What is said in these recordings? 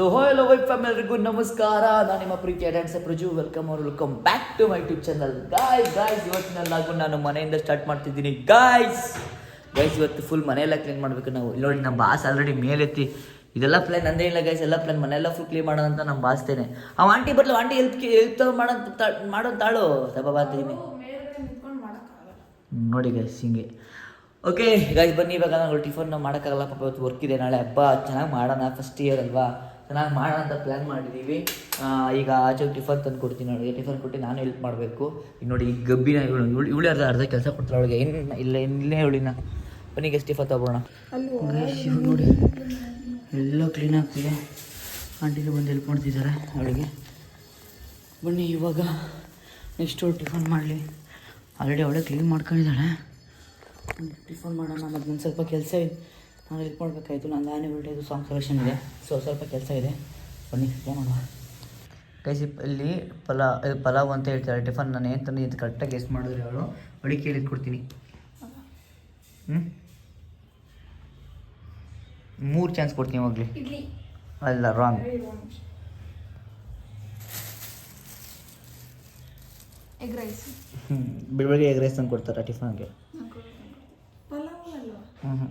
So hello wife ಎಲ್ರಿಗೂ ನಮಸ್ಕಾರ ನಾನು ನಿಮ್ಮ ಪ್ರೀತಿಯ ಡ್ಯಾನ್ಸ್ ಪ್ರಜು ವೆಲ್ಕಮ್ ಅವ್ರು welcome back to my YouTube channel guys guys ಇವತ್ತಿನ ಲಾಗು ನಾನು ಮನೆಯಿಂದ ಸ್ಟಾರ್ಟ್ ಮಾಡ್ತಿದ್ದೀನಿ. ಗಾಯ್ಸ್ ಗೈಸ್ ಇವತ್ತು ಫುಲ್ ಮನೆಯೆಲ್ಲ ಕ್ಲೀನ್ ಮಾಡಬೇಕು ನಾವು. ಇಲ್ಲಿ ನೋಡಿ ನಮ್ಮ ಬಾಸ್ ಆಲ್ರೆಡಿ ಮೇಲೆತ್ತಿ. ಇದೆಲ್ಲ ಪ್ಲಾನ್ ನಂದೇ ಇಲ್ಲ ಗೈಸ್ ಎಲ್ಲ ಪ್ಲಾನ್ ಮನೆಯೆಲ್ಲ ಫುಲ್ ಕ್ಲೀನ್ ಮಾಡೋಣ ಅಂತ ನಾನು ಬಾಸ್ತೇನೆ ಆ ಆಂಟಿ ಬರ್ಲು ಆಂಟಿ ಹೆಲ್ಪ್ ಹೆಲ್ಪ್ ಮಾಡೋ ಮಾಡೋ ತಾಳು ಅಂತಿದ್ದೀನಿ ಹ್ಮ್, ನೋಡಿ ಗೈಸ್ ಹಿಂಗೆ. ಓಕೆ ಗೈಸ್ ಬನ್ನಿ ಇವಾಗ ನಾವು ಟಿಫನ್ ಮಾಡೋಕ್ಕಾಗಲ್ಲ ಪಾಪ ಇವತ್ತು ವರ್ಕ್ ಇದೆ ನಾಳೆ. ಹಬ್ಬ ಚೆನ್ನಾಗಿ ಮಾಡೋಣ ಫಸ್ಟ್ ಇಯರ್ ಅಲ್ವಾ? ಚೆನ್ನಾಗಿ ಮಾಡೋಣ ಅಂತ ಪ್ಲ್ಯಾನ್ ಮಾಡಿದ್ದೀವಿ ಈಗ ಆಚೆ ಟಿಫನ್ ತಂದು ಕೊಡ್ತೀನಿ ಅವಳಿಗೆ ಟಿಫನ್ ಕೊಟ್ಟು ನಾನು ಹೆಲ್ಪ್ ಮಾಡಬೇಕು. ಈಗ ನೋಡಿ ಈ ಗಬ್ಬಿನ ಇವಳು ಇವಳು ಇವಳು ಅರ್ಧ ಅರ್ಧ ಕೆಲಸ ಕೊಡ್ತಾಳೆ ಅವಳಿಗೆ. ಏನು ಇಲ್ಲ ಇಲ್ಲೇ ಹೇಳಿನ ಬನ್ನಿ ಎಷ್ಟು ಟಿಫನ್ ತಗೋಣ. ನೋಡಿ. ಎಲ್ಲ ಕ್ಲೀನ್ ಆಗ್ತಿದೆ. ಆಂಟಿಗೆ ಬಂದು ಹೆಲ್ಪ್ ಮಾಡ್ತಿದ್ದಾರೆ ಅವಳಿಗೆ. ಬನ್ನಿ ಇವಾಗ ನೆಕ್ಸ್ಟ್ ಟಿಫನ್ ಮಾಡಲಿ. ಆಲ್ರೆಡಿ ಅವಳೇ ಕ್ಲೀನ್ ಮಾಡ್ಕೊಂಡಿದ್ದಾಳೆ. ಟಿಫನ್ ಮಾಡೋಣ ಮತ್ತು ಒಂದು ಸ್ವಲ್ಪ ಕೆಲಸ ಇದೆ ನಾನು ಹೆಲ್ಪ್ ಮಾಡಬೇಕಾಯ್ತು. ನಾನು ಆ್ಯನ್ಯುವಲ್ ಡೇದು ಸಾಂಗ್ ಸೆಲೆಕ್ಷನ್ ಇದೆ. ಸೊ ಸ್ವಲ್ಪ ಕೆಲಸ ಇದೆ. ಬನ್ನಿ ಏನು ಮಾಡುವ ಕೈಸಿ ಇಲ್ಲಿ ಪಲಾವ್ ಇದು ಪಲಾವ್ ಅಂತ ಹೇಳ್ತಾರೆ. ಟಿಫನ್ ನಾನು ಏನು ತಂದು ಇದು ಕರೆಕ್ಟಾಗಿ ಗೆಸ್ಟ್ ಮಾಡಿದ್ರೆ ಅವರು ಅವಳಿಗೆ ಕೇಳಿದ್ ಕೊಡ್ತೀನಿ. ಹ್ಞೂ ಮೂರು ಚಾನ್ಸ್ ಕೊಡ್ತೀನಿ ಹೋಗಲಿ. ಇಡ್ಲಿ. ಅಲ್ಲ ರಾಂಗ್ ಎಗ್ ರೈಸ್ ಹ್ಞೂ ಬೆಳಗ್ಗೆ ಎಗ್ ರೈಸ್ ತಂದು ಕೊಡ್ತಾರೆ ಟಿಫನ್ಗೆ? ಹ್ಞೂ ಹ್ಞೂ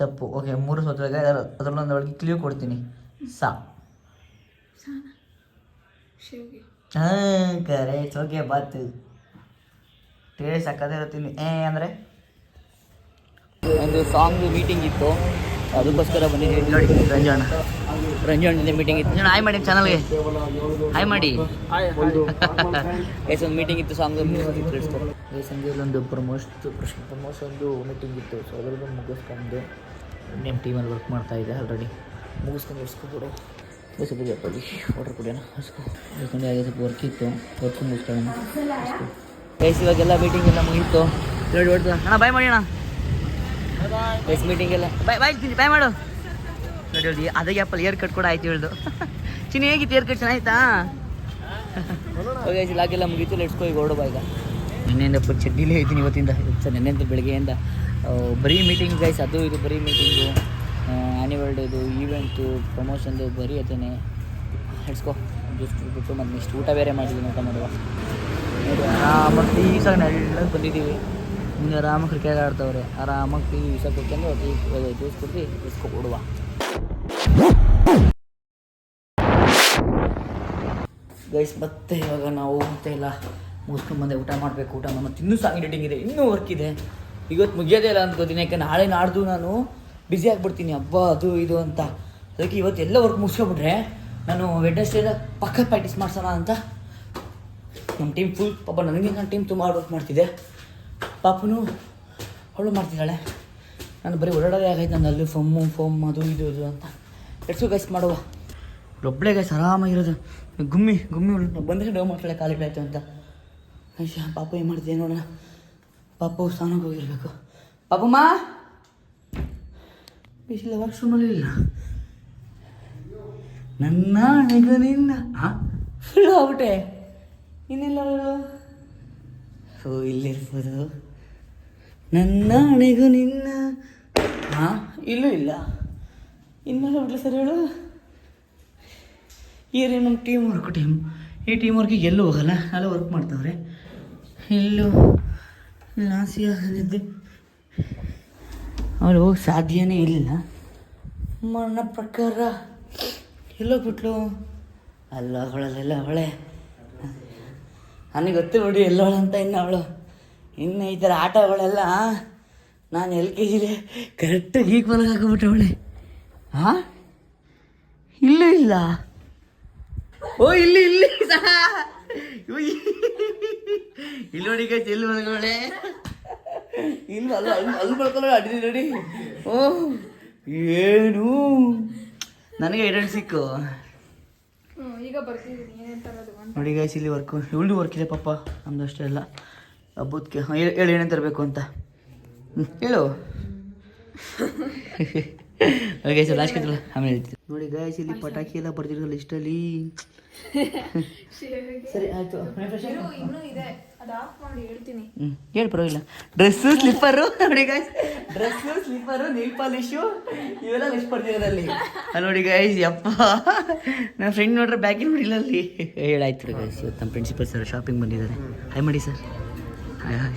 ತಪ್ಪು. ಓಕೆ ಮೂರು ಸೋತ್ರಾಗ ಅದರಲ್ಲೊಂದು ಒಳಗೆ ಕ್ಲಿಯರ್ ಕೊಡ್ತೀನಿ. ಸಾ. ಹಾಂ ಕರೆ ಓಕೆ ಬಾತು ಟೇಸ್ಟ್ ಹಾಕದೇ ಇರ್ತೀನಿ ಏ ಅಂದರೆ? ಒಂದು ಸಾಂಗ್ ಮೀಟಿಂಗ್ ಇತ್ತು. ಅದಕ್ಕೋಸ್ಕರ ಬಂದಿದ್ದೀನಿ ನೋಡಿ ರಂಜಾಣ ರಂಜಾಣ ಮೀಟಿಂಗ್ ಇತ್ತು ಹಾಯ್ ಮಾಡಿ ಚಾನಲ್ಗೆ ಹಾಯ್ ಮಾಡಿ. ಎಸ್ ಒಂದು ಮೀಟಿಂಗ್ ಇತ್ತು. ಸಾಂಗ್ ಸಂಜೆ ಒಂದು ಪ್ರಮೋಷ್ ಒಂದು ಮೀಟಿಂಗ್ ಇತ್ತು. ಸೊ ಅದ್ರದ್ದು ಮುಗಿಸ್ಕೊಂಡು ನಿಮ್ಮ ಟೀಮಲ್ಲಿ ವರ್ಕ್ ಮಾಡ್ತಾ ಇದೆ ಆಲ್ರೆಡಿ ಮುಗಿಸ್ಕೊಂಡು ಇಸ್ಕೊಬಿಡು ಸ್ವಲ್ಪ ಜಪ್ಪಲ್ಲಿ ವಾಟರ್ ಕುಡಿಯೋಣ ಇಸ್ಕೊ ಮುಗಿಸ್ಕೊಂಡು ಹಾಗೆ ಸ್ವಲ್ಪ ವರ್ಕ್ ಇತ್ತು. ವರ್ಕ್ ಮುಗಿಸ್ಕೊಳ್ಳೋಣ ಗೈಸ್ ಇವಾಗೆಲ್ಲ ಮೀಟಿಂಗ್ ಎಲ್ಲ ಮುಗೀತು. ನೋಡಿ ಹೊಡ್ತು ಅಣ್ಣ ಬಾಯ್ ಮಾಡಿ ಅಣ್ಣ ಗೈಸ್ ಮೀಟಿಂಗ್ ಎಲ್ಲ ಬಾಯ್ ಬಾಯ್ ಬಾಯ್ ಮಾಡು. ನೋಡಿ ಹೇಳಿ ಅದೇ ಗ್ಯಾಪಲ್ಲಿ ಏರ್ ಕಟ್ ಕೂಡ ಆಯ್ತು ಹೇಳ್ದು ಚಿನ್ನ, ಹೇಗಿತ್ತು ಏರ್ ಕಟ್ ಚೆನ್ನಾಯ್ತಾ ಗೈಸ್ ಇಲ್ಲಾಗೆಲ್ಲ ಮುಗೀತು. ಲೆಟ್ಸ್ಕೋ ಈಗ ಹೊರಡು ಈಗ. ನಿನ್ನೆಯಿಂದ ಚಡ್ಡಿಲೇ ಇದ್ದೀನಿ ಇವತ್ತಿಂದ. ಸರ್ ಬೆಳಿಗ್ಗೆಯಿಂದ ಬರೀ ಮೀಟಿಂಗ್ ಗೈಸ್ ಅದು ಇದು ಬರೀ ಮೀಟಿಂಗು ಆ್ಯನಿವಲ್ ಡೇದು ಈವೆಂಟು ಪ್ರಮೋಷನ್ದು ಬರೀ ಅದೇನೆ. ಹಿಡ್ಸ್ಕೊ ಜ್ಯೂಸ್ ಬಿಟ್ಟು ಮತ್ತು ನೆಕ್ಸ್ಟ್ ಊಟ ಬೇರೆ ಮಾಡಿದ್ದೀನಿ ಊಟ ಮಾಡುವ. ಮತ್ತು ಈ ಸಲ ಎಲ್ಲ ಬಂದಿದ್ದೀವಿ. ಹಿಂಗೆ ಆರಾಮಾಗಿ ಕ್ರಿಕೆಟ್ ಆಡ್ತವ್ರೆ. ಆರಾಮಾಗಿ ಟೀ ವಿಷ ಕೊಟ್ಟು ಟೀ ಜ್ಯೂಸ್ ಕುಡ್ದು ಕೊಡುವ. ಗೈಸ್ ಮತ್ತೆ ಇವಾಗ ನಾವು ಮತ್ತೆ ಎಲ್ಲ ಮುಗಿಸ್ಕೊಂಡು ಬಂದೆ. ಊಟ ಮಾಡಬೇಕು, ಊಟ ಮತ್ತೆ ಇನ್ನೂ ಸಾಂಗ್ ಎಡಿಟಿಂಗ್ ಇದೆ, ಇನ್ನೂ ವರ್ಕ್ ಇದೆ. ಇವತ್ತು ಮುಗಿಯೋದೇ ಇಲ್ಲ ಅನ್ಕೋತೀನಿ ಯಾಕೆ ನಾಳೆ ನಾಡ್ದು ನಾನು ಬ್ಯುಸಿ ಆಗಿಬಿಡ್ತೀನಿ. ಹಬ್ಬ ಅದು ಇದು ಅಂತ. ಅದಕ್ಕೆ ಇವತ್ತು ಎಲ್ಲ ವರ್ಕ್ ಮುಗಿಸ್ಕೊಬಿಟ್ರೆ ನಾನು ವೆಡ್ನೆಸ್ಡೇದ ಪಕ್ಕ ಪ್ರಾಕ್ಟೀಸ್ ಮಾಡ್ಸೋಣ ಅಂತ. ನಮ್ಮ ಟೀಮ್ ಫುಲ್ ಪಾಪ ನನಗೆ ನನ್ನ ಟೀಮ್ ತುಂಬ ಹಾರ್ಡ್ ವರ್ಕ್ ಮಾಡ್ತಿದ್ದೆ ಪಾಪನು ಅವಳು ಮಾಡ್ತಿದ್ದಾಳೆ. ನಾನು ಬರೀ ಓಡಾಡೋದೇ ಆಗೈತೆ ನಾನು ಅಲ್ಲಿ ಫೊಮ್ಮು ಫೋಮ್ ಅದು ಇದು ಇದು ಅಂತ. ಎಡ್ಸು ಗೈಸ್ ಮಾಡುವ. ಒಬ್ಬಳೆ ಗೈಸ್ ಆರಾಮಾಗಿರೋದು ಗುಮ್ಮಿ ಗುಮ್ಮಿ, ಬಂದರೆ ಡೋ ಮಾಡ್ತಾಳೆ ಕಾಲಿಟ್ಟಾಯ್ತು ಅಂತ. ಐಶಾ ಪಾಪ ಏನು ಮಾಡ್ತಿದ್ದೆ ನೋಡೋಣ. ಪಾಪು ಸ್ನಾನಕ್ಕೆ ಹೋಗಿರ್ಬೇಕು. ಪಾಪಮ್ಮ? ಬಿಸಿಲ ವಾಶ್ರೂಮಲ್ಲಿ ಇಲ್ಲ ನನ್ನ ಹಾಂ ಫುಲ್ ಆಗ್ಬಿಟ್ಟೆ ಇನ್ನೆಲ್ಲ ಸೊ ಇಲ್ಲಿರ್ಬೋದು. ನನ್ನ ಹಣೆಗೂ ನಿನ್ನ ಹಾಂ ಇಲ್ಲೂ ಇಲ್ಲ. ಇನ್ನೆಲ್ಲ ಬಿಡ್ಲ ಸರ್ ಹೇಳು? ಈ ರೀ ನಮ್ಮ ಟೀಮ್ ವರ್ಕ್ ಟೀಮ್ ಈ ಟೀಮ್ ವರ್ಕಿಗೆ ಎಲ್ಲೂ ಹೋಗಲ್ಲ ಎಲ್ಲ ವರ್ಕ್ ಮಾಡ್ತಾವ್ರೆ. ಎಲ್ಲೂ ನಾಸಿ ಆಗದಿದ್ದೆ ಅವಳು ಹೋಗಿ ಸಾಧ್ಯನೇ ಇಲ್ಲ. ಮಣ್ಣ ಪ್ರಕಾರ ಎಲ್ಲೋಗ್ಬಿಟ್ಲು ಅಲ್ಲ ಅವಳಲ್ಲೆಲ್ಲ ಅವಳೆ. ನನಗೆ ಗೊತ್ತು ಬಿಡಿ ಎಲ್ಲವಳಂತ ಅಂತ ಇನ್ನು ಅವಳು. ಇನ್ನು ಈ ಥರ ಆಟಗಳೆಲ್ಲ ನಾನು ಎಲ್ ಕೆ ಜಿಲೇ ಕರೆಕ್ಟಾಗಿ ಈಗ ಹೊರಗೆ ಅವಳೆ ಹಾಂ ಇಲ್ಲೂ ಇಲ್ಲ. ಓ ಇಲ್ಲಿ ಇಲ್ಲಿ ಉಯ್. ಇಲ್ಲಿ ನೋಡಿ ಕೈ ಎಲ್ಲಿ ಮಲ್ಕೊಳ್ಳೆ ಇಲ್ಲಿ ಅಲ್ಲ ಅಲ್ಲಿ ಅಲ್ಲಿ ಮಲ್ಕೊಳ್ಳೋ ಅಡ್ಡಿ ನೋಡಿ. ಓ ಏನು? ನನಗೆ ಐಡೆಂಟ್ ಸಿಕ್ಕು. ಈಗ ಬರ್ತಿದ್ದೀನಿ ಏನೇನು ನೋಡಿ ಗೈಸ್ ಇಲ್ಲಿ ವರ್ಕ್ ಇವಳು ವರ್ಕ್ ಇದೆ ಪಪ್ಪ ನಮ್ದು ಅಷ್ಟೇ ಅಲ್ಲ. ಹಬ್ಬದಕ್ಕೆ ಹಾಂ ಹೇಳು ಹೇಳು ಏನೇನು ತರಬೇಕು ಅಂತ. ಹ್ಞೂ ಹೇಳು ಸರ್ ಲಾಸ್ಟ್ ಕತ್ತಲ್ಲ ಆಮೇಲೆ ನೋಡಿ ಗಾಯಸ್ ಇಲ್ಲಿ ಪಟಾಕಿ ಎಲ್ಲ ಬರ್ತಿರೋ ಲಿಸ್ಟಲ್ಲಿ ಸರಿ ಆಯ್ತು. ಇನ್ನೂ ಇನ್ನೂ ಇದೆ ಅದು ಆಫ್ ಮಾಡಿ ಹೇಳ್ತೀನಿ. ಹ್ಞೂ ಹೇಳಿ ಪರವಾಗಿಲ್ಲ. ಡ್ರೆಸ್ಸು ಸ್ಲಿಪ್ಪರು ನೋಡಿ guys dress slipper nail polish ಇವೆಲ್ಲ ಲಿಸ್ಟ್ ಬರ್ತಿರೋದಲ್ಲಿ ಅಲ್ಲಿ ನೋಡಿ ಗಾಯ್ಸ್ ಯಪ್ಪ. ನನ್ನ ಫ್ರೆಂಡ್ ನೋಡ್ರೆ ಬ್ಯಾಗಿನ ನೋಡಿಲ್ಲ ಅಲ್ಲಿ. ಹೇಳಾಯ್ತು ರೀ ಗೈಸ್ ಇವತ್ತು ನಮ್ಮ ಪ್ರಿನ್ಸಿಪಲ್ ಸರ್ ಶಾಪಿಂಗ್ ಬಂದಿದ್ದಾರೆ. ಹಾಯ್ ಮಾಡಿ ಸರ್ ಹಾಯ್ ಹಾಯ್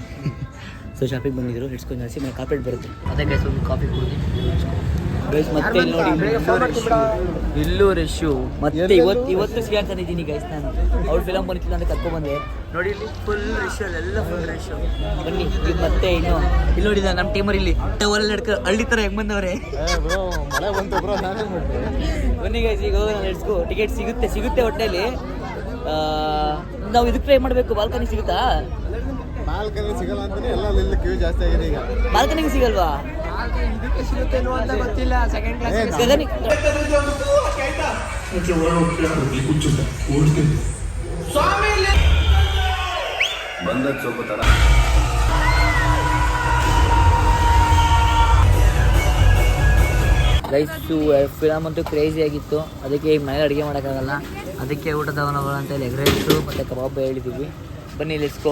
ಸೊ ಶಾಪಿಗೆ ಬಂದಿದ್ರು. ಹಿಡ್ಸ್ಕೊಂಡು ನಡೆಸಿ ಮನೆ ಕಾರ್ಪೆಟ್ ಬರುತ್ತೆ. ಅದೇ ಗೈಸ್ ಒಂದು ಕಾಫಿ ಕುಡಿದು. ಗೈಸ್ ಮತ್ತೆ ಇಲ್ಲಿ ನೋಡಿ ಇಲ್ಲೂ ರಶ್ಶು ಮತ್ತೆ ಇವತ್ತು ಇವತ್ತು ಸಿಗಾಕೊಂಡಿದ್ದೀನಿ ಗೈಸ್ ನಾನು. ಅವ್ರ ಫಿಲಮ್ ಬಂದಿತ್ತು ಅಂತ ಕರ್ಕೊ ಬಂದೆ. ನೋಡಿ ಇಲ್ಲಿ ಫುಲ್ ರಶ್ ಅಲ್ಲೆಲ್ಲ ಫುಲ್ ರಶ್ ಬನ್ನಿ ಈಗ ಮತ್ತೆ ಇನ್ನು. ಇಲ್ಲಿ ನೋಡಿದ ನಮ್ಮ ಟೀಮರ್ ಇಲ್ಲಿ. ಟವಲ್ ನಡ್ಕ ಹಳ್ಳಿ ಥರ ಹೆಂಗ್ ಬಂದವ್ರೆ? ಮಳೆ ಬಂತು ಬ್ರೋ ನಾನೇ ಬನ್ನಿ ಗೈಸ್ ಈಗ ಹೋಗೋಣ ಲೆಟ್ಸ್ಗೋ ಟಿಕೆಟ್ ಸಿಗುತ್ತೆ ಸಿಗುತ್ತೆ ಹೊಟ್ಟೆಲಿ ನಾವು ಇದಕ್ಕೆ ಟ್ರೈ ಮಾಡಬೇಕು ಬಾಲ್ಕನಿ ಸಿಗುತ್ತಾ? ನಾಲ್ಕಲ್ಲಿ ಸಿಗಲ್ಲ ಅಂತಾನೆ ಎಲ್ಲ ಇಲ್ಲಿ ಕ್ಯೂ ಜಾಸ್ತಿ ಆಗಿದೆ ಈಗ. ಬಾಲ್ಕನಿಗೆ ಸಿಗಲ್ವಾ? ಗೊತ್ತಿಲ್ಲ. ಸೆಕೆಂಡ್ ಗಗನಿ ಬಂದದ್ದು ಸ್ವಲ್ಪ ತರ ರೈಸು ಫಿಲಮ್ ಅಂತೂ ಕ್ರೇಜಿ ಆಗಿತ್ತು. ಅದಕ್ಕೆ ಈಗ ಮನೇಲಿ ಅಡುಗೆ ಮಾಡೋಕ್ಕಾಗಲ್ಲ. ಅದಕ್ಕೆ ಊಟ ತಗೊಂಡೋಗೋಣ ಅಂತ ಹೇಳಿ. ಎಗ್ ರೈಸು ಮತ್ತು ಕಬಾಬ್ ಹೇಳಿದ್ದೀವಿ ಬನ್ನಿ ಲೆಸ್ಕೋ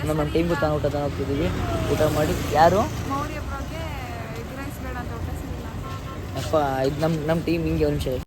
ನಮ್ಮ ನಮ್ಮ ಟೀಮ್ಗೂ ತಾನು ಊಟ ತಾನು ಹೋಗ್ತಿದ್ದೀವಿ ಊಟ ಮಾಡಿ. ಯಾರು? ಅಪ್ಪ ಇದು ನಮ್ಮ ನಮ್ಮ ಟೀಮ್ ಹಿಂಗೆ ಒಂದು ನಿಮಿಷ